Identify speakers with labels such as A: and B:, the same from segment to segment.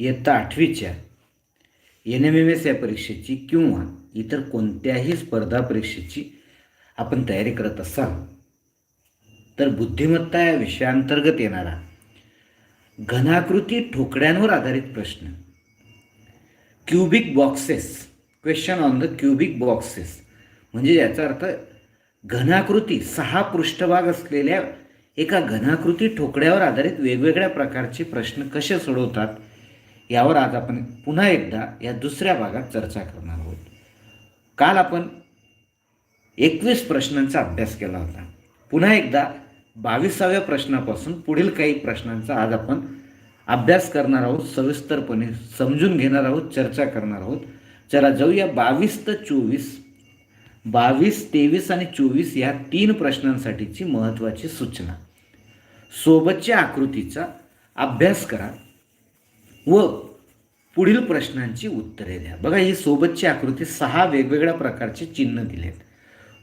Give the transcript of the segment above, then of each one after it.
A: इयत्ता आठवीच्या. N M M S या परीक्षेची किंवा इतर कोणत्याही स्पर्धा परीक्षेची आपण तयारी करत असाल तर बुद्धिमत्ता या विषयांतर्गत येणारा घनाकृती ठोकड्यांवर आधारित प्रश्न. Cubic boxes question on the cubic boxes म्हणजे याचा अर्थ घनाकृती सहा पृष्ठभाग असलेल्या एका घनाकृती ठोकड्यावर आधारित वेगवेगळ्या प्रकारचे प्रश्न कसे सोडवतात यावर आज आपण पुन्हा एकदा या दुसऱ्या भागात चर्चा करणार आहोत. काल आपण एकवीस प्रश्नांचा अभ्यास केला होता. पुन्हा एकदा बावीसाव्या प्रश्नापासून पुढील काही प्रश्नांचा आज आपण अभ्यास करणार आहोत सविस्तरपणे समजून घेणार आहोत चर्चा करणार आहोत. चला जाऊया बावीस तर चोवीस. बावीस तेवीस आणि चोवीस या तीन प्रश्नांसाठीची महत्त्वाची सूचना. सोबतच्या आकृतीचा अभ्यास करा व पुढील प्रश्नांची उत्तरे द्या. बघा ही सोबतची आकृती सहा वेगवेगळ्या प्रकारचे चिन्ह दिलेत.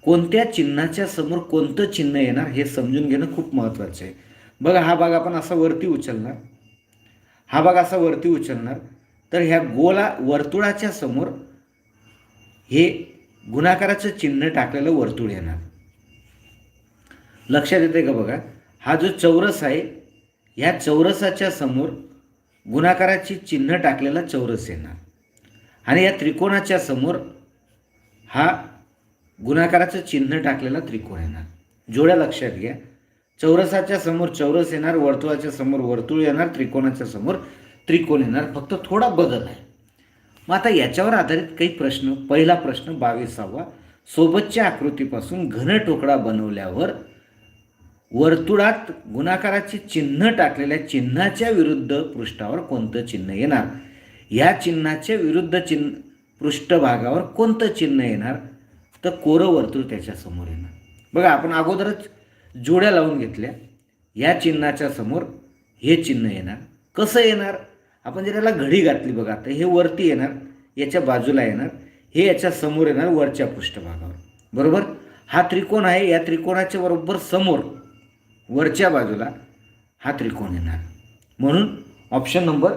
A: कोणत्या चिन्हाच्या समोर कोणतं चिन्ह येणार हे समजून घेणं खूप महत्त्वाचं आहे. बघा हा भाग आपण असा वरती उचलणार. हा भाग असा वरती उचलणार. तर ह्या गोला वर्तुळाच्या समोर हे गुणाकाराचं चिन्ह टाकलेलं वर्तुळ येणार. लक्षात येते का बघा? हा जो चौरस आहे ह्या चौरसाच्या समोर गुणाकाराची चिन्ह टाकलेला चौरस येणार आणि या त्रिकोणाच्या समोर हा गुणाकाराचं चिन्ह टाकलेला त्रिकोण येणार जोड्या लक्षात घ्या. चौरसाच्या समोर चौरस येणार वर्तुळाच्या समोर वर्तुळ येणार त्रिकोणाच्या समोर त्रिकोण येणार. फक्त थोडा बदल आहे. मग आता याच्यावर आधारित काही प्रश्न पहिला प्रश्न बावीसावा. सोबतच्या आकृतीपासून घन टोकडा बनवल्यावर वर्तुळात गुणाकाराचे चिन्ह टाकलेल्या चिन्हाच्या विरुद्ध पृष्ठावर कोणतं चिन्ह येणार? या चिन्हाच्या विरुद्ध चिन्ह पृष्ठभागावर कोणतं चिन्ह येणार? तर कोरं वर्तुळ त्याच्यासमोर येणार. बघा आपण अगोदरच जोड्या लावून घेतल्या. या चिन्हाच्या समोर हे चिन्ह येणार. कसं येणार? आपण जर याला घडी घातली बघा तर हे वरती येणार याच्या बाजूला येणार हे याच्या समोर येणार वरच्या पृष्ठभागावर. बरोबर? हा त्रिकोण आहे या त्रिकोणाच्या बरोबर समोर. वरच्या बाजूला हा त्रिकोण येणार. म्हणून ऑप्शन नंबर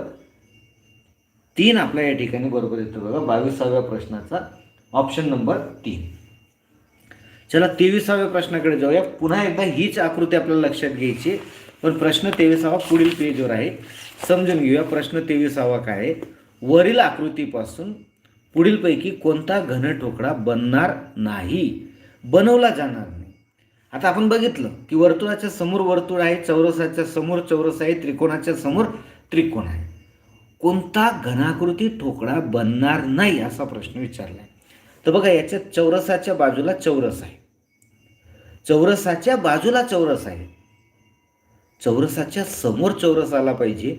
A: तीन आपल्या या ठिकाणी बरोबर येतो बघा बावीसाव्या प्रश्नाचा ऑप्शन नंबर तीन. चला तेविसाव्या प्रश्नाकडे जाऊया. पुन्हा एकदा हीच आकृती आपल्याला लक्षात घ्यायची पण प्रश्न तेविसावा पुढील पेजवर आहे. समजून घेऊया प्रश्न तेविसावा काय आहे? वरील आकृतीपासून पुढीलपैकी कोणता घन ठोकळा बनणार नाही? बनवला जाणार आता आपण बघितलं की वर्तुळाच्या समोर वर्तुळ आहे चौरसाच्या समोर चौरस आहे त्रिकोणाच्या समोर त्रिकोण आहे. कोणता घनाकृती ठोकळा बनणार नाही असा प्रश्न विचारला आहे तर बघा याच्या चौरसाच्या बाजूला चौरस आहे. चौरसाच्या बाजूला चौरस आहे. चौरसाच्या समोर चौरस आला पाहिजे.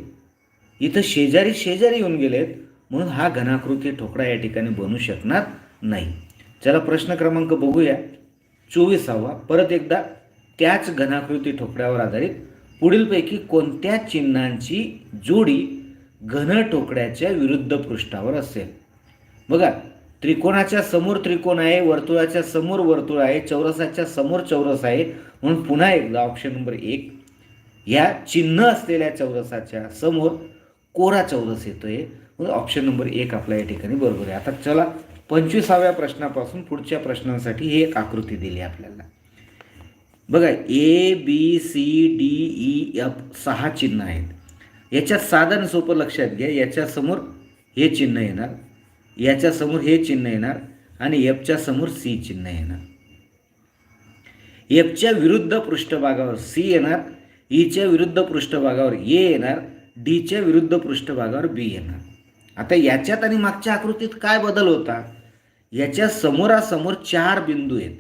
A: इथं शेजारी शेजारी येऊन गेलेत म्हणून हा घनाकृती ठोकळा या ठिकाणी बनू शकणार नाही. चला प्रश्न क्रमांक बघूया. चोवीसावा परत एकदा त्याच घनाकृती ठोकड्यावर आधारित पुढीलपैकी कोणत्या चिन्हांची जोडी घन ठोकड्याच्या विरुद्ध पृष्ठावर असेल? बघा त्रिकोणाच्या समोर त्रिकोण आहे वर्तुळाच्या समोर वर्तुळ आहे चौरसाच्या समोर चौरस आहे. म्हणून पुन्हा एकदा ऑप्शन नंबर एक या चिन्ह असलेल्या चौरसाच्या समोर कोरा चौरस येतोय. म्हणून ऑप्शन नंबर एक आपल्या या ठिकाणी बरोबर आहे. आता चला पंचवीसाव्या प्रश्नापासून पुढच्या प्रश्नांसाठी ही एक आकृती दिली आपल्याला. बघा A B C D E F सहा चिन्ह आहेत. याच्यात साधन सोपं लक्षात घ्या याच्यासमोर हे चिन्ह येणार याच्यासमोर हे चिन्ह येणार आणि एफच्या समोर सी चिन्ह येणार. एफच्या विरुद्ध पृष्ठभागावर सी येणार e ईच्या विरुद्ध पृष्ठभागावर ए येणार डीच्या विरुद्ध पृष्ठभागावर बी येणार. आता याच्यात आणि मागच्या आकृतीत काय बदल होता? याच्या समोरासमोर चार बिंदू आहेत.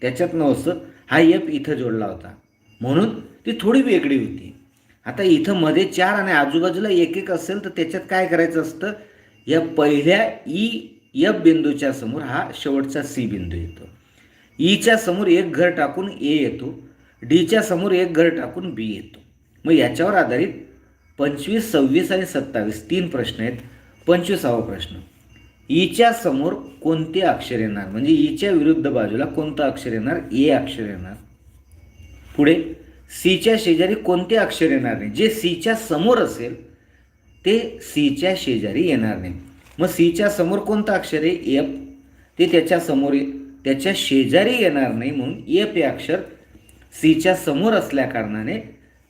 A: त्याच्यात नव्हतं हा एफ इथं जोडला होता. म्हणून ती थोडी वेगळी होती. आता इथं मध्ये चार आणि आजूबाजूला एक एक असेल तर त्याच्यात काय करायचं असतं? या पहिल्या e, ई एफ बिंदूच्या समोर हा शेवटचा सी बिंदू येतो. ईच्या समोर एक घर टाकून ए येतो. डीच्या समोर एक घर टाकून बी येतो. मग याच्यावर आधारित पंचवीस सव्वीस आणि सत्तावीस तीन प्रश्न आहेत. पंचवीसावा प्रश्न. ईच्या समोर कोणते अक्षर येणार? म्हणजे ईच्या विरुद्ध बाजूला कोणतं अक्षर येणार? ए अक्षर येणार. पुढे सीच्या शेजारी कोणते अक्षर येणार नाही? जे सीच्या समोर असेल ते सीच्या शेजारी येणार नाही. मग सीच्या समोर कोणतं अक्षर आहे? एफ. ते त्याच्यासमोर त्याच्या शेजारी येणार नाही म्हणून एफ हे अक्षर सीच्या समोर असल्याकारणाने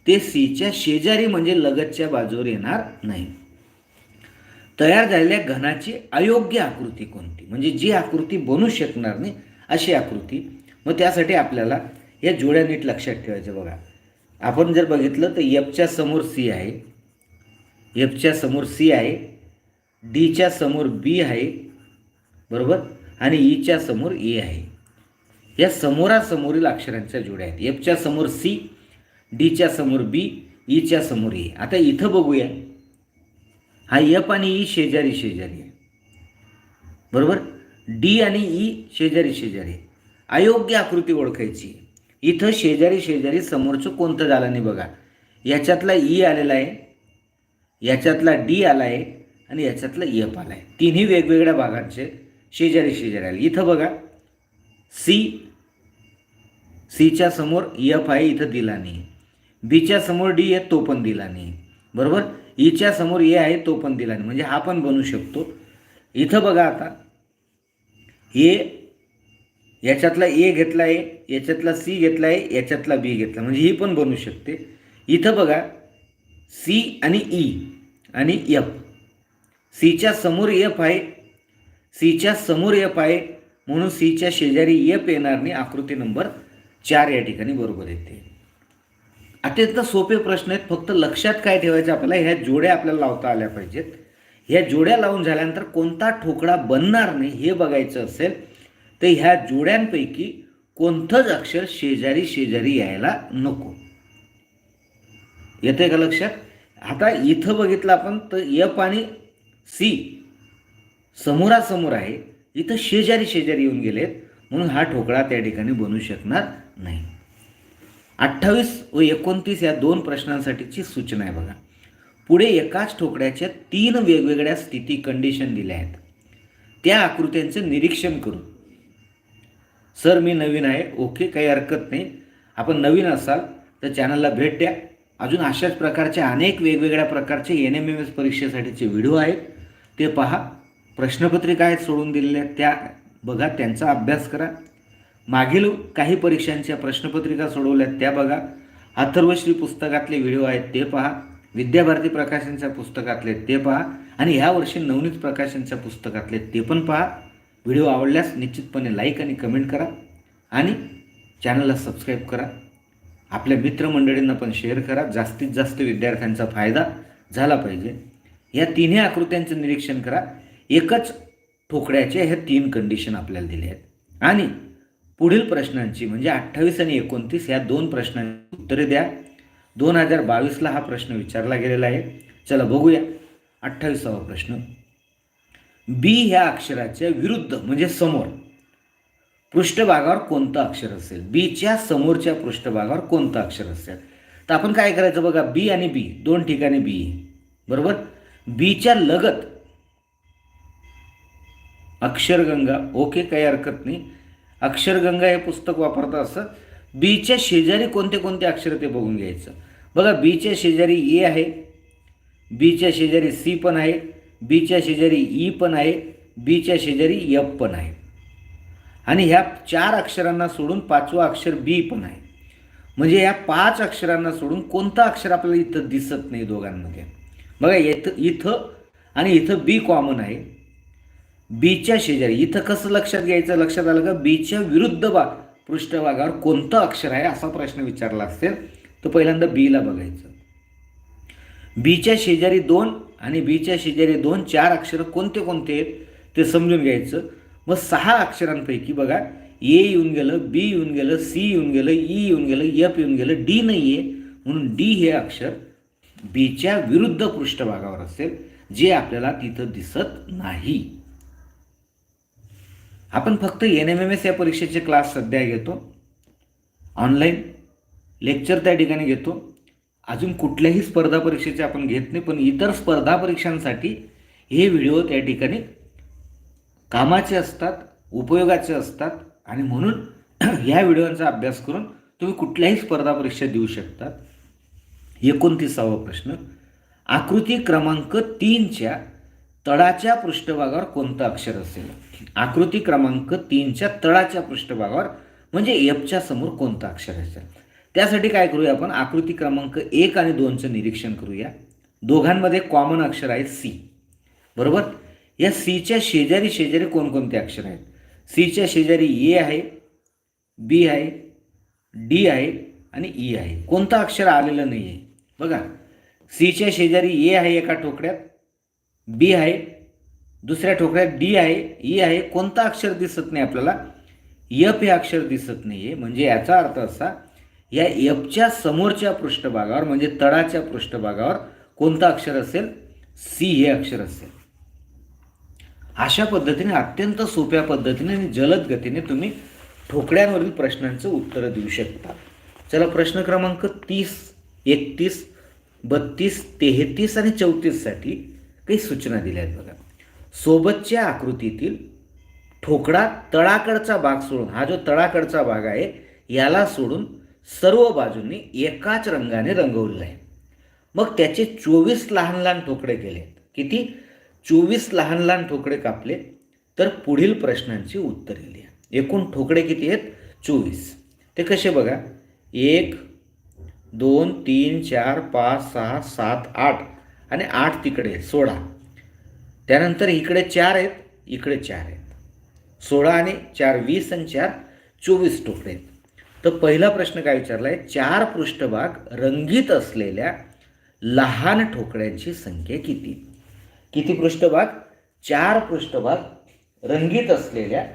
A: ते सीच्या शेजारी म्हणजे लगतच्या बाजूवर येणार नाही. तयार झालेल्या घनाची अयोग्य आकृती कोणती? म्हणजे जी आकृती बनू शकणार नाही अशी आकृती. मग त्यासाठी आपल्याला या जोड्या नीट लक्षात ठेवायचं बघा. आपण जर बघितलं तर एफच्या समोर सी आहे. एफच्या समोर सी आहे. डीच्या समोर बी आहे. बरोबर? आणि e ईच्या समोर ए आहे. या समोरासमोरील अक्षरांच्या जोड्या आहेत. एफच्या समोर सी डीच्या समोर बी ईच्या e समोर ए आता इथं बघूया. हा एफ आणि ई शेजारी शेजारी आहे. बरोबर? डी आणि ई शेजारी शेजारी आहे. अयोग्य आकृती ओळखायची. इथं शेजारी शेजारी समोरचं कोणतं झालं नाही बघा. याच्यातला ई आलेला आहे याच्यातला डी आला आहे आणि याच्यातला एफ आला आहे. तिन्ही वेगवेगळ्या भागांचे शेजारी शेजारी आले. इथं बघा सी सीच्या समोर एफ आहे इथं दिला नाही. बीच्या समोर डी आहे तो पण दिला नाही. बरोबर? ईच्या समोर ए आहे तो पण दिला नाही. म्हणजे हा पण बनू शकतो. इथं बघा आता. ए याच्यातला ए घेतला आहे याच्यातला सी घेतला आहे याच्यातला बी घेतला म्हणजे ही पण बनू शकते. इथं बघा सी आणि ई आणि एफ. सीच्या समोर एफ आहे. सीच्या समोर एफ आहे. म्हणून सीच्या शेजारी एफ येणार नाही. आकृती नंबर चार या ठिकाणी बरोबर येते. अत्यंत सोपे प्रश्न आहेत. फक्त लक्षात काय ठेवायचं आपल्याला? ह्या जोड्या आपल्याला लावता आल्या पाहिजेत. ह्या जोड्या लावून झाल्यानंतर कोणता ठोकळा बनणार नाही हे बघायचं असेल तर ह्या जोड्यांपैकी कोणतंच अक्षर शेजारी शेजारी यायला नको. येते का लक्षात? आता इथं बघितलं आपण तर यप आणि सी समोरासमोर आहे. इथं शेजारी शेजारी येऊन गेलेत. म्हणून हा ठोकळा त्या ठिकाणी बनू शकणार नाही. अठ्ठावीस व एकोणतीस या दोन प्रश्नांसाठीची सूचना आहे बघा. पुढे एकाच ठोकड्याच्या तीन वेगवेगळ्या स्थिती कंडिशन दिल्या आहेत. त्या आकृत्यांचं निरीक्षण करू. सर मी नवीन आहे. ओके काही हरकत नाही. आपण नवीन असाल तर चॅनलला भेट द्या. अजून अशाच प्रकारच्या अनेक वेगवेगळ्या प्रकारचे एन एम एम एस परीक्षेसाठीचे व्हिडिओ आहेत. ते पहा. प्रश्नपत्रिका आहेत सोडून दिलेल्या. त्या बघा त्यांचा अभ्यास करा. मागील काही परीक्षांच्या प्रश्नपत्रिका सोडवल्यात त्या बघा. अथर्वश्री पुस्तकातले व्हिडिओ आहेत ते पहा. विद्याभारती प्रकाशनच्या पुस्तकातले ते पहा. आणि ह्या वर्षी नवनीत प्रकाशनच्या पुस्तकातले ते पण पहा. व्हिडिओ आवडल्यास निश्चितपणे लाईक आणि कमेंट करा. आणि चॅनलला सबस्क्राईब करा. आपल्या मित्रमंडळींना पण शेअर करा. जास्तीत जास्त विद्यार्थ्यांचा फायदा झाला पाहिजे. या तिन्ही आकृत्यांचं निरीक्षण करा. एकच ठोकड्याच्या ह्या तीन कंडिशन आपल्याला दिल्या आहेत. आणि पुढील प्रश्नांची म्हणजे अठ्ठावीस आणि एकोणतीस या दोन प्रश्नांची उत्तरे द्या. दोन हजार बावीसला हा प्रश्न विचारला गेलेला आहे. चला बघूया. अठ्ठावीसावा प्रश्न. बी ह्या अक्षराच्या विरुद्ध म्हणजे समोर पृष्ठभागावर कोणतं अक्षर असेल? बीच्या समोरच्या पृष्ठभागावर कोणतं अक्षर असेल? तर आपण काय करायचं बघा? बी आणि बी दोन ठिकाणी बी बरोबर? बीच्या लगत अक्षरगंगा ओके काही हरकत नाही. अक्षरगंगा हे पुस्तक वापरतं असं. बीच्या शेजारी कोणते कोणते अक्षर ते बघून घ्यायचं? बघा बीच्या शेजारी ए आहे बीच्या शेजारी सी पण आहे बीच्या शेजारी ई पण आहे बीच्या शेजारी यफ पण आहे. आणि ह्या चार अक्षरांना सोडून पाचवा अक्षर बी पण आहे. म्हणजे या पाच अक्षरांना सोडून कोणतं अक्षर आपल्याला इथं दिसत नाही दोघांमध्ये? बघा येथं इथं आणि इथं बी कॉमन आहे. बीच्या शेजारी. इथं कसं लक्षात घ्यायचं? लक्षात आलं का? बीच्या विरुद्ध बा पृष्ठभागावर कोणतं अक्षर आहे असा प्रश्न विचारला असेल तर पहिल्यांदा बीला बघायचं. बीच्या शेजारी दोन आणि बीच्या शेजारी दोन चार अक्षरं कोणते कोणते आहेत ते समजून घ्यायचं. मग सहा अक्षरांपैकी बघा ए येऊन गेलं बी येऊन गेलं सी येऊन गेलं ई येऊन गेलं एफ येऊन गेलं डी नाही आहे म्हणून डी हे अक्षर बीच्या विरुद्ध पृष्ठभागावर असेल जे आपल्याला तिथं दिसत नाही. आपण फक्त एन एम एम एस या परीक्षेचे क्लास सध्या घेतो. ऑनलाईन लेक्चर त्या ठिकाणी घेतो. अजून कुठल्याही स्पर्धा परीक्षेचे आपण घेत नाही पण इतर स्पर्धा परीक्षांसाठी हे व्हिडिओ त्या ठिकाणी कामाचे असतात उपयोगाचे असतात आणि म्हणून ह्या व्हिडिओचा अभ्यास करून तुम्ही कुठल्याही स्पर्धा परीक्षा देऊ शकतात. एकोणतीसावा प्रश्न. आकृती क्रमांक तीनच्या तळाच्या पृष्ठभागावर कोणतं अक्षर असेल? आकृती क्रमांक तीनच्या तळाच्या पृष्ठभागावर म्हणजे एफच्या समोर कोणतं अक्षर असेल? त्यासाठी काय करूया आपण? आकृती क्रमांक एक आणि दोनचं निरीक्षण करूया. दोघांमध्ये कॉमन अक्षर आहे सी बरोबर? या सीच्या शेजारी शेजारी कोणकोणते अक्षर आहेत? सीच्या शेजारी ए आहे बी आहे डी आहे आणि ई आहे. कोणतं अक्षर आलेलं नाही आहे बघा सीच्या शेजारी ए आहे एका ठोकड्यात बी आहे दुसऱ्या ठोकळ्यात डी आहे ई आहे कोणता अक्षर दिसत नाही आपल्याला? यफ हे अक्षर दिसत नाही आहे म्हणजे याचा अर्थ असा या यफच्या समोरच्या पृष्ठभागावर म्हणजे तळाच्या पृष्ठभागावर कोणतं अक्षर असेल? सी हे अक्षर असेल. अशा पद्धतीने अत्यंत सोप्या पद्धतीने आणि जलद गतीने तुम्ही ठोकड्यांवरील प्रश्नांचं उत्तरं देऊ शकता. चला प्रश्न क्रमांक तीस एकतीस बत्तीस तेहतीस आणि चौतीससाठी काही सूचना दिल्या आहेत बघा. सोबतच्या आकृतीतील ठोकळा तळाकडचा भाग सोडून हा जो तळाकडचा भाग आहे याला सोडून सर्व बाजूंनी एकाच रंगाने रंगवलेला आहे. मग त्याचे चोवीस लहान लहान ठोकळे केले. आहेत किती? चोवीस लहान लहान ठोकळे कापले. तर पुढील प्रश्नांची उत्तरे लिहा एकूण ठोकळे किती आहेत? चोवीस. ते कसे बघा? एक दोन तीन चार पाच सहा सात आठ. आणि आठ तिकडे सोळा. त्यानंतर इकडे चार आहेत इकडे चार आहेत. सोळा आणि चार वीस आणि चार चोवीस तुकडे आहेत. तर पहिला प्रश्न काय विचारला आहे चार पृष्ठभाग रंगीत असलेल्या लहान ठोकळ्यांची संख्या किती? किती पृष्ठभाग? चार पृष्ठभाग रंगीत असलेल्या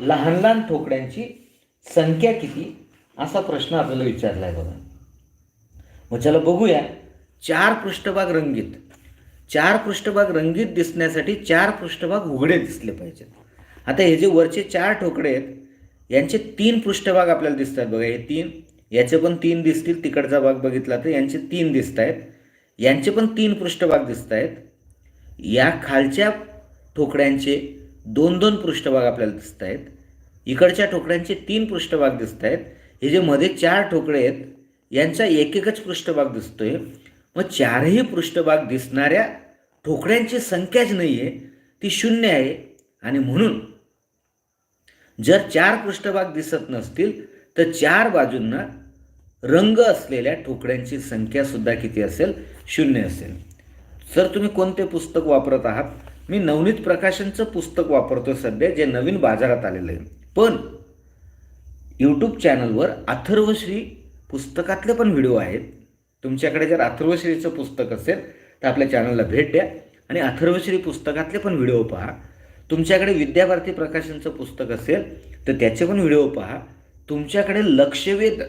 A: लहान लहान ठोकड्यांची संख्या किती? असा प्रश्न आपल्याला विचारला आहे बघा. मग चला बघूया. चार पृष्ठभाग रंगीत. चार पृष्ठभाग रंगीत दिसण्यासाठी चार पृष्ठभाग उघडे दिसले पाहिजेत. आता हे जे वरचे चार ठोकळे आहेत यांचे तीन पृष्ठभाग आपल्याला दिसतात बघा. हे तीन याचे पण तीन दिसतील. तिकडचा भाग बघितला तर यांचे तीन दिसत आहेत यांचे पण तीन पृष्ठभाग दिसत आहेत या खालच्या ठोकड्यांचे दोन दोन पृष्ठभाग आपल्याला दिसत आहेत इकडच्या ठोकड्यांचे तीन पृष्ठभाग दिसत आहेत हे जे मध्ये चार ठोकळे आहेत यांचा एक एकच पृष्ठभाग दिसतोय. मग चारही पृष्ठभाग दिसणाऱ्या ठोकड्यांची संख्याच नाही आहे ती शून्य आहे. आणि म्हणून जर चार पृष्ठभाग दिसत नसतील तर चार बाजूंना रंग असलेल्या ठोकड्यांची संख्या सुद्धा किती असेल? शून्य असेल. सर तुम्ही कोणते पुस्तक वापरत आहात? मी नवनीत प्रकाशनचं पुस्तक वापरतो सध्या जे नवीन बाजारात आलेलं आहे. पण यूट्यूब चॅनलवर अथर्वश्री पुस्तकातले पण व्हिडिओ आहेत. तुमच्याकडे जर अथर्वश्रीचं पुस्तक असेल तर आपल्या चॅनलला भेट द्या. आणि अथर्वश्री पुस्तकातले पण व्हिडिओ पहा. तुमच्याकडे विद्याभारती प्रकाशनचं पुस्तक असेल तर त्याचे पण व्हिडिओ पहा. तुमच्याकडे लक्षवेध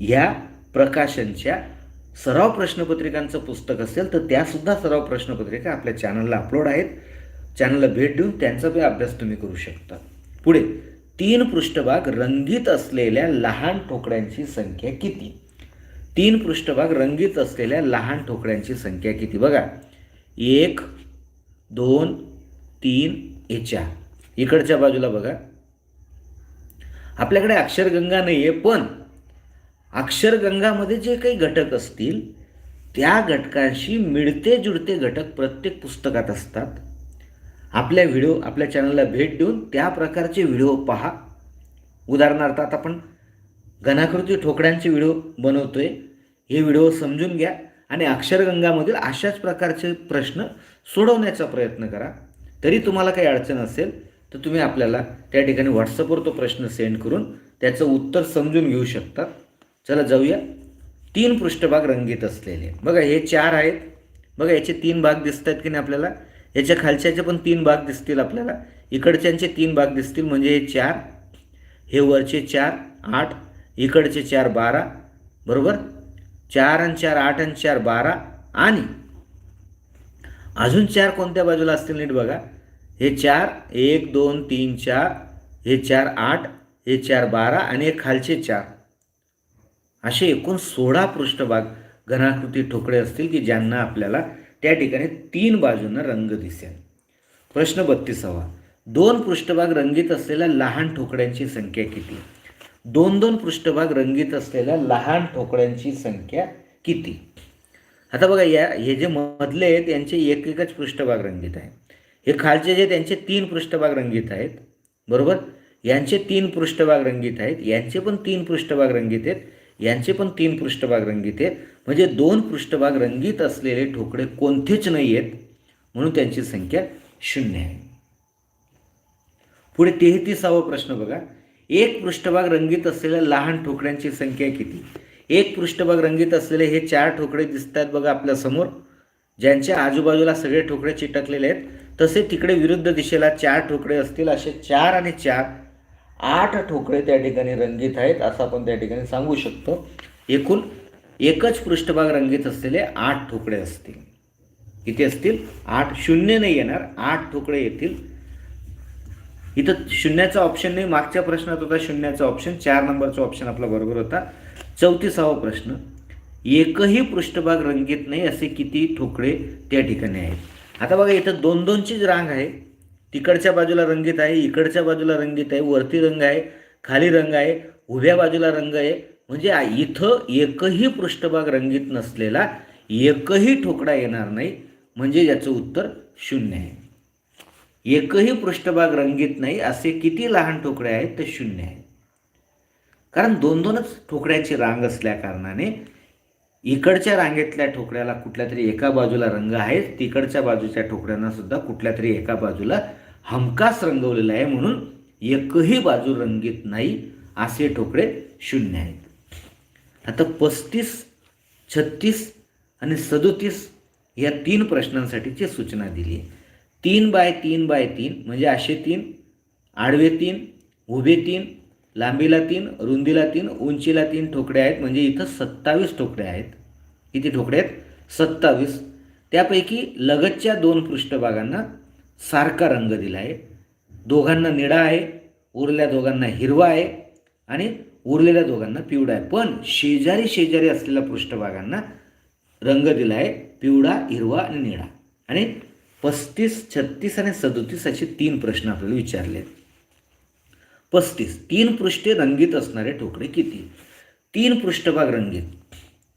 A: ह्या प्रकाशनच्या सराव प्रश्नपत्रिकांचं पुस्तक असेल तर त्यासुद्धा सराव प्रश्नपत्रिका आपल्या चॅनलला अपलोड आहेत. चॅनलला भेट देऊन त्यांचा पण अभ्यास तुम्ही करू शकता. पुढे तीन पृष्ठभाग रंगीत असलेल्या लहान ठोकड्यांची संख्या किती? तीन पृष्ठभाग रंगीत असलेल्या लहान ठोकळ्यांची संख्या किती? बघा. एक दोन तीन हे चार. इकडच्या बाजूला बघा. आपल्याकडे अक्षरगंगा नाही आहे पण अक्षरगंगामध्ये जे काही घटक असतील त्या घटकांशी मिळते जुळते घटक प्रत्येक पुस्तकात असतात. आपल्या व्हिडिओ आपल्या चॅनलला भेट देऊन त्या प्रकारचे व्हिडिओ पहा. उदाहरणार्थ आता आपण घनाकृती ठोकड्यांचे व्हिडिओ बनवतोय. हे व्हिडिओ समजून घ्या आणि अक्षरगंगामधील अशाच प्रकारचे प्रश्न सोडवण्याचा प्रयत्न करा. तरी तुम्हाला काही अडचण असेल तर तुम्ही आपल्याला त्या ठिकाणी व्हॉट्सअपवर तो प्रश्न सेंड करून त्याचं उत्तर समजून घेऊ शकता. चला जाऊया. तीन पृष्ठभाग रंगीत असलेले. बघा हे चार आहेत. बघा याचे तीन भाग दिसत आहेत की नाही आपल्याला? याच्या खालच्याचे पण तीन भाग दिसतील आपल्याला. इकडच्यांचे तीन भाग दिसतील. म्हणजे हे चार हे वरचे चार आठ इकडचे चार बारा बरोबर? चार आणि चार आठ आणि चार बारा. आणि अजून चार कोणत्या बाजूला असतील नीट बघा. हे चार एक दोन तीन चार. हे चार आठ. हे चार बारा. आणि हे खालचे चार. असे एकूण सोळा पृष्ठभाग घनाकृती ठोकळे असतील की ज्यांना आपल्याला त्या ठिकाणी तीन बाजूंना रंग दिसेल. प्रश्न बत्तीसावा. दोन पृष्ठभाग रंगीत असलेल्या लहान ठोकड्यांची संख्या किती? दोन दोन पृष्ठभाग रंगीत असलेल्या लहान ठोकळ्यांची संख्या किती? आता बघा या हे जे मधले आहेत यांचे एक एकच पृष्ठभाग रंगीत आहे. हे खालचे जे त्यांचे तीन पृष्ठभाग रंगीत आहेत. बरोबर? यांचे तीन पृष्ठभाग रंगीत आहेत. यांचे पण तीन पृष्ठभाग रंगीत आहेत. यांचे पण तीन पृष्ठभाग रंगीत आहेत. म्हणजे दोन पृष्ठभाग रंगीत असलेले ठोकळे कोणतेच नाही आहेत म्हणून त्यांची संख्या शून्य आहे. पुढे तेहतीसावा प्रश्न बघा. एक पृष्ठभाग रंगीत असलेल्या लहान ठोकड्यांची संख्या किती? एक पृष्ठभाग रंगीत असलेले हे चार ठोकळे दिसत आहेत बघा आपल्यासमोर ज्यांच्या आजूबाजूला सगळे ठोकळे चिटकलेले आहेत तसे तिकडे विरुद्ध दिशेला चार ठोकळे असतील. असे चार आणि चार आठ ठोकळे त्या ठिकाणी रंगीत आहेत असं आपण त्या ठिकाणी सांगू शकतो. एकूण एकच पृष्ठभाग रंगीत असलेले आठ ठोकळे असतील. किती असतील? आठ शून्य नाही येणार. आठ ठोकळे येतील. इथं शून्याचा ऑप्शन नाही मागच्या प्रश्नात होता शून्याचा ऑप्शन चार नंबरचा ऑप्शन आपला बरोबर होता. चौतीसावा प्रश्न एकही पृष्ठभाग रंगीत नाही असे किती ठोकळे त्या ठिकाणी आहेत? आता बघा इथं दोन दोनचीच रांग आहे तिकडच्या बाजूला रंगीत आहे इकडच्या बाजूला रंगीत आहे वरती रंग आहे खाली रंग आहे उभ्या बाजूला रंग आहे. म्हणजे इथं एकही पृष्ठभाग रंगीत नसलेला एकही ठोकळा येणार नाही. म्हणजे याचं उत्तर शून्य आहे. एकही पृष्ठभाग रंगीत नाही असे किती लहान ठोकळे आहेत ते शून्य आहे कारण दोन दोनच ठोकड्याची रांग असल्या कारणाने इकडच्या रांगेतल्या ठोकड्याला कुठल्या तरी एका बाजूला रंग आहे तिकडच्या बाजूच्या ठोकड्यांना सुद्धा कुठल्या तरी एका बाजूला हमखास रंगवलेला आहे म्हणून एकही बाजू रंगीत नाही असे ठोकळे शून्य आहेत. आता पस्तीस छत्तीस आणि सदोतीस या तीन प्रश्नांसाठीची सूचना दिली आहे. तीन बाय तीन बाय तीन म्हणजे असे तीन आडवे तीन उभे तीन लांबीला तीन रुंदीला तीन उंचीला तीन ठोकडे आहेत. म्हणजे इथं सत्तावीस ठोकडे आहेत. किती ठोकडे आहेत? सत्तावीस. त्यापैकी लगतच्या दोन पृष्ठभागांना सारखा रंग दिला आहे. दोघांना निळा आहे उरल्या दोघांना हिरवा आहे आणि उरलेल्या दोघांना पिवळा आहे. पण शेजारी शेजारी असलेल्या पृष्ठभागांना रंग दिला आहे पिवळा हिरवा आणि निळा. आणि पस्तीस छत्तीस आणि सदोतीस असे तीन प्रश्न आपल्याला विचारले आहेत पस्तीस तीन पृष्ठे रंगीत असणारे ठोकळे किती? तीन पृष्ठभाग रंगीत.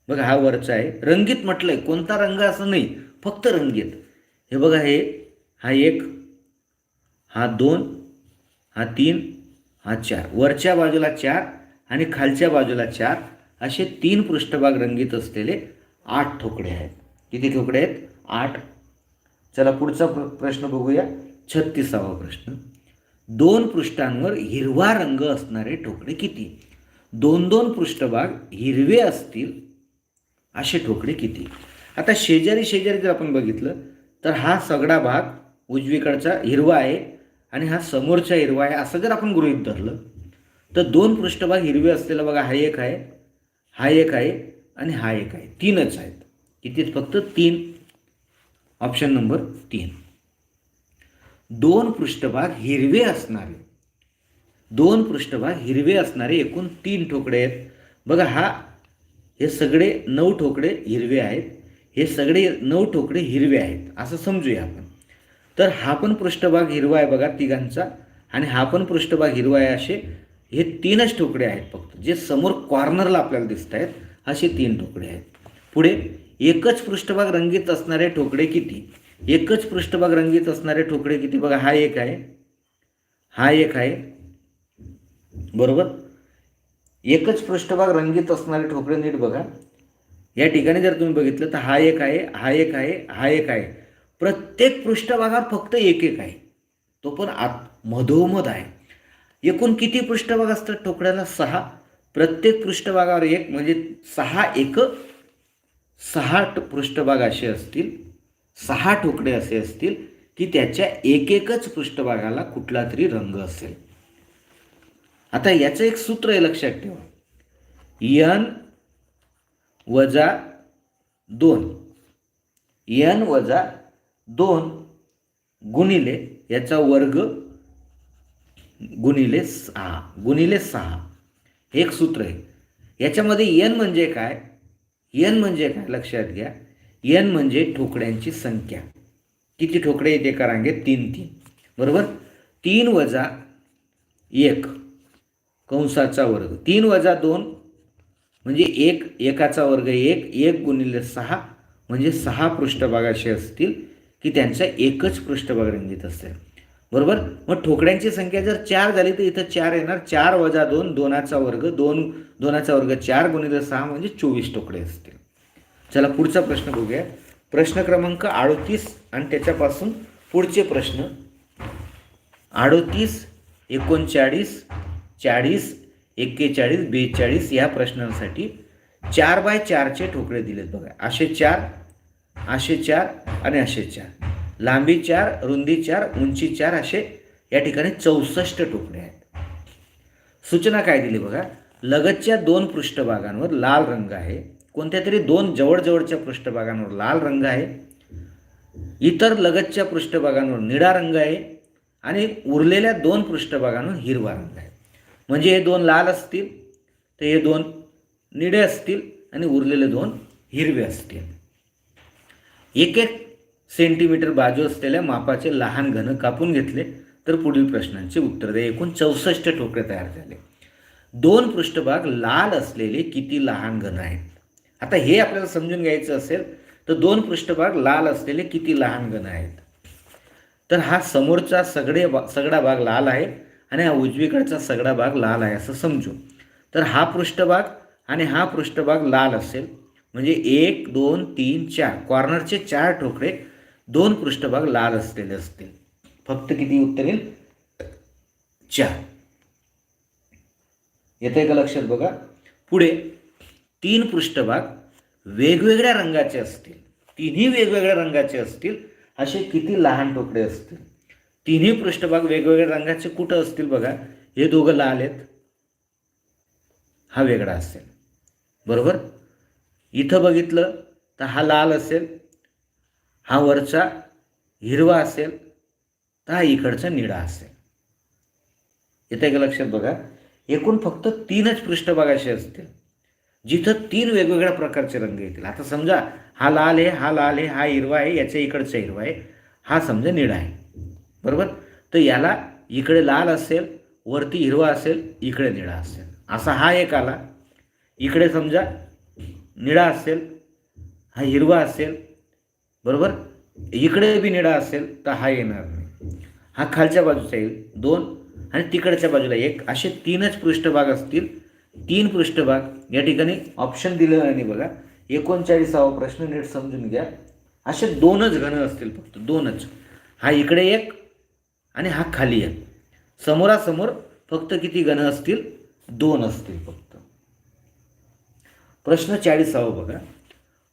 A: बघा हा वरचा आहे. रंगीत म्हटलंय कोणता रंग असं नाही फक्त रंगीत. हे बघा हे हा एक हा दोन हा तीन हा चार. वरच्या बाजूला चार आणि खालच्या बाजूला चार असे तीन पृष्ठभाग रंगीत असलेले आठ ठोकळे आहेत. किती ठोकळे आहेत? आठ चला पुढचा प्र प्रश्न बघूया. छत्तीसावा प्रश्न. दोन पृष्ठांवर हिरवा रंग असणारे ठोकळे किती? दोन दोन पृष्ठभाग हिरवे असतील असे ठोकळे किती? आता शेजारी शेजारी जर आपण बघितलं तर हा सगळा भाग उजवीकडचा हिरवा आहे आणि हा समोरचा हिरवा आहे. असं जर आपण गृहीत धरलं तर दोन पृष्ठभाग हिरवे असलेला बघा हा एक आहे हा एक आहे आणि हा एक आहे. तीनच आहेत. किती फक्त तीन. ऑप्शन नंबर तीन. दोन पृष्ठभाग हिरवे असणारे. दोन पृष्ठभाग हिरवे असणारे एकूण तीन ठोकळे आहेत. बघा हा हे सगळे नऊ ठोकळे हिरवे आहेत. हे सगळे नऊ ठोकळे हिरवे आहेत. असं समजूया आपण. तर हा पण पृष्ठभाग हिरवा आहे बघा तिघांचा. आणि हा पण पृष्ठभाग हिरवा आहे असे हे तीनच ठोकळे आहेत फक्त. जे समोर कॉर्नरला आपल्याला दिसत आहेत असे तीन ठोकळे आहेत. पुढे एकच पृष्ठभाग रंगीत असणारे ठोकळे किती? एकच पृष्ठभाग रंगीत असणारे ठोकळे किती? बघा हा एक आहे. हा एक आहे. बरोबर? एकच पृष्ठभाग रंगीत असणारे ठोकळे नीट बघा. या ठिकाणी जर तुम्ही बघितलं तर हा एक आहे हा एक आहे हा एक आहे. प्रत्येक पृष्ठभागावर फक्त एक एक आहे. तो पण आत मधोमध आहे. एकूण किती पृष्ठभाग असतात ठोकळ्याला? सहा. प्रत्येक पृष्ठभागावर एक म्हणजे सहा एक सहा पृष्ठभाग असे असतील सहा तुकडे असे असतील की त्याच्या एक एकच पृष्ठभागाला कुठला तरी रंग असेल. आता याचं एक सूत्र आहे लक्षात ठेवा. यन वजा दोन. यन वजा दोन गुणिले याचा वर्ग गुणिले सहा गुणिले सहा. हे एक सूत्र आहे. याच्यामध्ये यन म्हणजे काय? यन म्हणजे काय? लक्षात घ्या. यन म्हणजे ठोकड्यांची संख्या. किती ठोकळे येते एका रांगेत तीन तीन. बरोबर? तीन वजा एक. कंसाचा वर्ग. तीन वजा दोन म्हणजे एक. एकाचा वर्ग एक. एक गुणिले सहा म्हणजे सहा पृष्ठभाग असे असतील की त्यांच्या एकच पृष्ठभाग रंगीत असेल. बरोबर? मग ठोकड्यांची संख्या जर चार झाली तर इथं चार येणार. चार वजा दोन दोनाचा वर्ग दोन दोनाचा वर्ग चार गुणिले सहा म्हणजे चोवीस ठोकडे असतील. चला पुढचा प्रश्न बघूया. प्रश्न क्रमांक अडोतीस आणि त्याच्यापासून पुढचे प्रश्न. अडोतीस एकोणचाळीस चाळीस एक्केचाळीस बेचाळीस या प्रश्नांसाठी चार बाय चारचे ठोकळे दिलेत बघा. असे चार असे चार आणि असे चार. लांबी चार रुंदी चार उंची चार असे या ठिकाणी चौसष्ट टोकणे आहेत. सूचना काय दिली बघा? लगतच्या दोन पृष्ठभागांवर लाल रंग आहे. कोणत्या तरी दोन जवळजवळच्या पृष्ठभागांवर लाल रंग आहे. इतर लगतच्या पृष्ठभागांवर निळा रंग आहे आणि उरलेल्या दोन पृष्ठभागांवर हिरवा रंग आहे. म्हणजे हे दोन लाल असतील तर हे दोन निळे असतील आणि उरलेले दोन हिरवे असतील. एक एक सेंटीमीटर बाजू असलेल्या मापाचे लहान घन कापून घेतले तर पुढील प्रश्नांचे उत्तर दे. एकूण चौसष्ट ठोकळे तयार झाले. दोन पृष्ठभाग लाल असलेले किती लहान घन आहेत? आता हे आपल्याला समजून घ्यायचं असेल तर दोन पृष्ठभाग लाल असलेले किती लहान घन आहेत? तर हा समोरचा सगळे बा सगळा भाग लाल आहे आणि हा उजवीकडचा सगळा भाग लाल आहे असं समजू. तर हा पृष्ठभाग आणि हा पृष्ठभाग लाल असेल. म्हणजे एक दोन तीन चार. कॉर्नरचे चार ठोकळे दोन पृष्ठभाग लाल असलेले असतील. फक्त किती उत्तर येईल? चार. येते का लक्षात बघा? पुढे तीन पृष्ठभाग वेगवेगळ्या रंगाचे असतील. तिन्ही वेगवेगळ्या रंगाचे असतील. असे किती लहान तुकडे असतील? तिन्ही पृष्ठभाग वेगवेगळ्या रंगाचे कुठं असतील बघा? हे दोघं लाल आहेत. हा वेगळा असेल. बरोबर? इथं बघितलं तर हा लाल असेल. हा वरचा हिरवा असेल तर हा इकडचा निळा असेल. येते का लक्षात बघा? एकूण फक्त तीनच पृष्ठभागाशी असतील जिथं तीन वेगवेगळ्या प्रकारचे रंग येतील. आता समजा हा लाल आहे हा लाल आहे हा हिरवा आहे याच्या इकडचा हिरवा आहे हा समजा निळा आहे. बरोबर? तर याला इकडे लाल असेल वरती हिरवा असेल इकडे निळा असेल. असा हा एक आला. इकडे समजा निळा असेल हा हिरवा असेल बरोबर? इकडे बी निळा असेल तर हा येणार नाही. हा खालच्या बाजूचा येईल दोन आणि तिकडच्या बाजूला एक. असे तीनच पृष्ठभाग असतील. तीन पृष्ठभाग. या ठिकाणी ऑप्शन दिलं आणि बघा. एकोणचाळीसावा प्रश्न नीट समजून घ्या. असे दोनच घन असतील फक्त दोनच. हा इकडे एक आणि हा खाली एक. समोरासमोर फक्त किती घन असतील? दोन असतील फक्त. प्रश्न चाळीसावा बघा.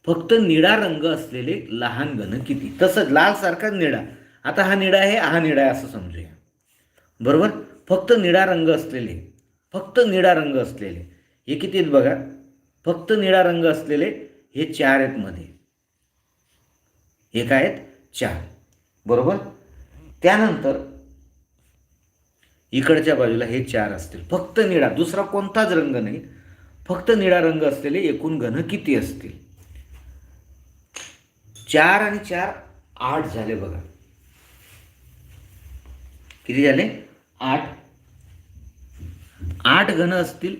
A: फक्त निळा रंग असलेले लहान घन किती? तसंच लाल सारखा निळा. आता हा निळा आहे हा निळा आहे असं समजूया. बरोबर? फक्त निळा रंग असलेले. फक्त निळा रंग असलेले. हे किती आहेत बघा? फक्त निळा रंग असलेले हे चार आहेत मध्ये. हे काय आहेत? चार. बरोबर? त्यानंतर इकडच्या बाजूला हे चार असतील. फक्त निळा. दुसरा कोणताच रंग नाही. फक्त निळा रंग असलेले एकूण घन किती असतील? चार आणि चार आठ झाले बघा. किती झाले? आठ. आठ घन असतील.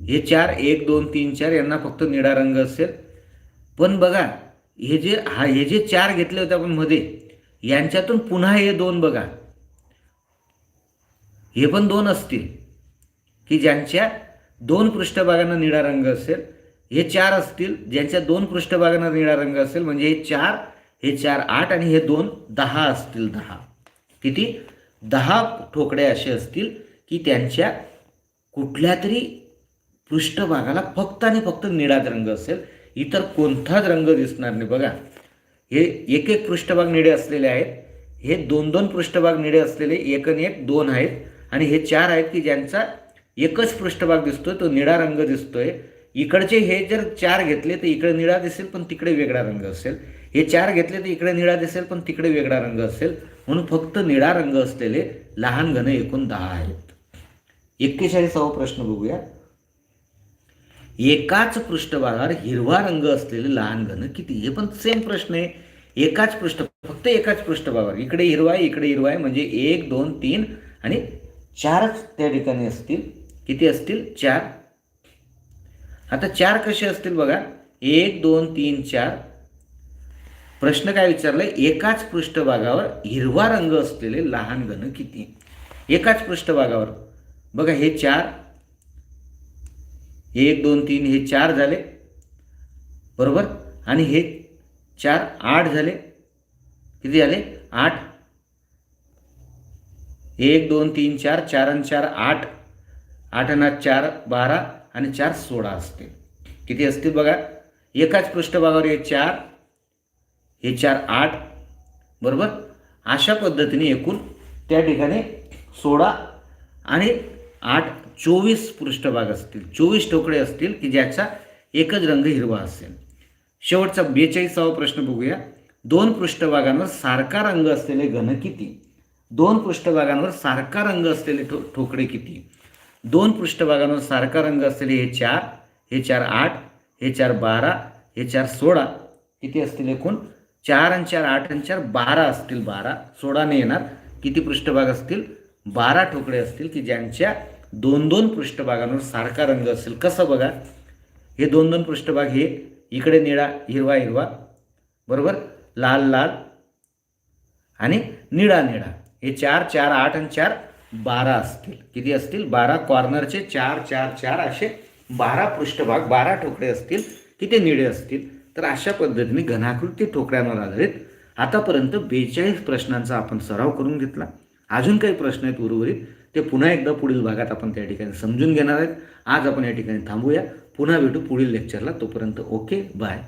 A: हे चार एक दोन तीन चार यांना फक्त निळा रंग असेल. पण बघा हे जे हा हे जे चार घेतले होते आपण मध्ये यांच्यातून पुन्हा हे दोन बघा. हे पण दोन असतील. की ज्यांच्या दोन पृष्ठभागांना निळा रंग असेल हे चार असतील ज्यांच्या दोन पृष्ठभागांना निळा रंग असेल म्हणजे हे चार हे चार आठ आणि हे दोन दहा असतील दहा. किती? दहा ठोकड्या असे असतील की त्यांच्या कुठल्या तरी पृष्ठभागाला फक्त आणि फक्त निळाच रंग असेल. इतर कोणताच रंग दिसणार नाही. बघा हे एक एक पृष्ठभाग निळे असलेले आहेत. हे दोन दोन पृष्ठभाग निळे असलेले एक आणि एक दोन आहेत. आणि हे चार आहेत की ज्यांचा एकच पृष्ठभाग दिसतोय तो निळा रंग दिसतोय. इकडचे हे जर चार घेतले तर इकडे निळा दिसेल पण तिकडे वेगळा रंग असेल. हे चार घेतले तर इकडे निळा दिसेल पण तिकडे वेगळा रंग असेल. म्हणून फक्त निळा रंग असलेले लहान घन एकूण दहा आहेत. एक्केचाळीसावा प्रश्न बघूया. एकाच पृष्ठभागावर हिरवा रंग असलेले लहान घन किती? हे पण सेम प्रश्न आहे. एकाच पृष्ठ फक्त एकाच पृष्ठभागावर. इकडे हिरवा आहे इकडे हिरवा आहे म्हणजे एक दोन तीन आणि चारच त्या ठिकाणी असतील. किती असतील? चार. आता चार कसे असतील बघा. एक दोन तीन चार. प्रश्न काय विचारलाय? एकाच पृष्ठभागावर हिरवा रंग असलेले लहान घन किती? एकाच पृष्ठभागावर. बघा हे चार. एक दोन तीन हे चार झाले. बरोबर? आणि हे चार आठ झाले. किती झाले? आठ. एक दोन तीन चार. चार आणि चार आठ. आठ आणि चार बारा. आणि चार सोळा असतील. किती असतील बघा? एकाच पृष्ठभागावर हे चार हे चार आठ बरोबर? अशा पद्धतीने एकूण त्या ठिकाणी सोळा आणि आठ चोवीस पृष्ठभाग असतील. चोवीस ठोकळे असतील की ज्याचा एकच रंग हिरवा असेल. शेवटचा बेचाळीसावा प्रश्न बघूया. दोन पृष्ठभागांवर सारखा रंग असलेले घन किती? दोन पृष्ठभागांवर सारखा रंग असलेले ठो ठोकळे किती? दोन पृष्ठभागांवर सारखा रंग असलेले हे चार हे चार आठ हे चार बारा हे चार सोळा. किती असतील एकूण? चार आणि चार आठ आणि चार बारा असतील बारा. सोळाने येणार. किती पृष्ठभाग असतील? बारा ठोकळे असतील की ज्यांच्या दोन दोन पृष्ठभागांवर सारखा रंग असेल. कसं बघा? हे दोन दोन पृष्ठभाग हे इकडे निळा हिरवा हिरवा. बरोबर? लाल लाल. आणि निळा निळा. हे चार चार आठ आणि चार बारा असतील. किती असतील? बारा कॉर्नरचे चार चार चार असे बारा पृष्ठभाग बारा ठोकळे असतील की ते निळे असतील? तर अशा पद्धतीने घनाकृती ठोकळ्यांवर आधारित आतापर्यंत बेचाळीस प्रश्नांचा आपण सराव करून घेतला. अजून काही प्रश्न आहेत उर्वरित. ते पुन्हा एकदा पुढील भागात आपण त्या ठिकाणी समजून घेणार आहेत. आज आपण या ठिकाणी थांबूया. पुन्हा भेटू पुढील लेक्चरला तोपर्यंत ओके बाय.